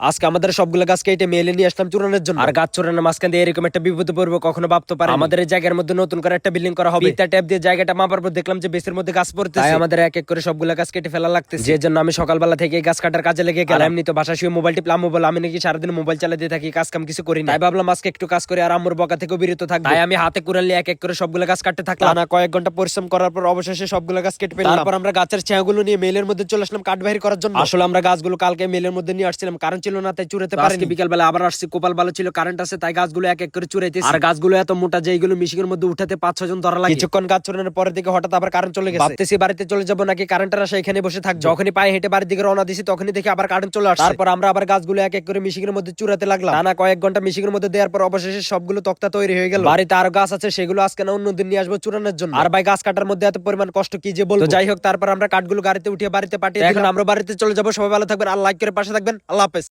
আজকে আমাদের সবগুলো গাছ কেটে মেলে নিয়ে আসলাম চুরানোর জন্য। আর গাছ চুরানোর মাঝখান দিয়ে এরকম একটা বিপদ পড়ব কখনো ভাবতে পারে আমাদের এই জায়গার মধ্যে নতুন করে একটা বিল্ডিং করা হবে। ট্যাপ দিয়ে জায়গাটা মাপার পর দেখলাম যে বেসের মধ্যে গাছ পড়তে তাই আমাদের এক এক করে সবগুলো গাছ কেটে ফেলা লাগতেছে। যে জন্য আমি সকালবেলা থেকে গাছ কাটার কাজে লেগে গেলাম। এমনি তো বাসা শুয়ে মোবাইল টিপলাম মোবাইল আমি নাকি সারাদিন মোবাইল চালাতে থাকি কাজ কাম কিছু করি না। তাই ভাবলাম আজকে একটু কাজ করে আর আম্মুর বকা থেকে বিরত থাকব। তাই আমি হাতে কুড়ালে এক এক করে সবগুলো গাছ কাটতে থাকলাম। না কয়েক ঘণ্টা পরিশ্রম করার পর অবশেষে সবগুলো গাছ কেটে ফেললাম। তারপর আমরা গাছের ছায়াগুলো নিয়ে মেলের মধ্যে চলে আসলাম কাঠ বাহির করার জন্য। আসলে আমরা গাছগুলো কালকে মেলের মধ্যে নিয়ে আসছিলাম। কারণ ছিল না তাই চুরাতে পারিনি। বিকাল বেলা আবার আসছি কোপাল ভালো ছিল কারেন্ট আছে তাই গাছগুলো এক এক করে চুরাইতেছি। আর গাছগুলো এত মোটা যে এইগুলো মিশিং এর মধ্যে উঠাতে পাঁচ ছজন ধরা লাগে। কিছুক্ষণ গাছ চুরানোর পরের দিকে হঠাৎ আবার কারেন্ট চলে গেছে। ভাবতেছি বাড়িতে চলে যাব নাকি কারেন্টের আসে এখানে বসে থাকব। যখনই পায়ে হেঁটে বাড়ির দিকে রওনা দিছি তখনই দেখি আবার কারেন্ট চলে আসছে। তারপর আমরা আবার গাছগুলো এক এক করে মিশিং এর মধ্যে চুরাতে লাগলাম। টানা কয়েক ঘণ্টা মিশিং এর মধ্যে দেওয়ার পর অবশেষে সবগুলো তক্তা তৈরি হয়ে গেল। বাড়িতে আরও গাছ আছে সেগুলো আজকে না অন্য দিন নিয়ে আসব চুরানোর জন্য। আর ভাই গাছ কাটার মধ্যে এত পরিমাণ কষ্ট কি যে বলব? তো যাই হোক তারপর আমরা কাঠগুলো গাড়িতে উঠিয়ে বাড়িতে পাঠিয়ে এখন আমরা বাড়িতে চলে যাব সবাই ভালো থাকবেন আর লাইক করে পাশে থাকবেন। আল্লাহ হাফেজ।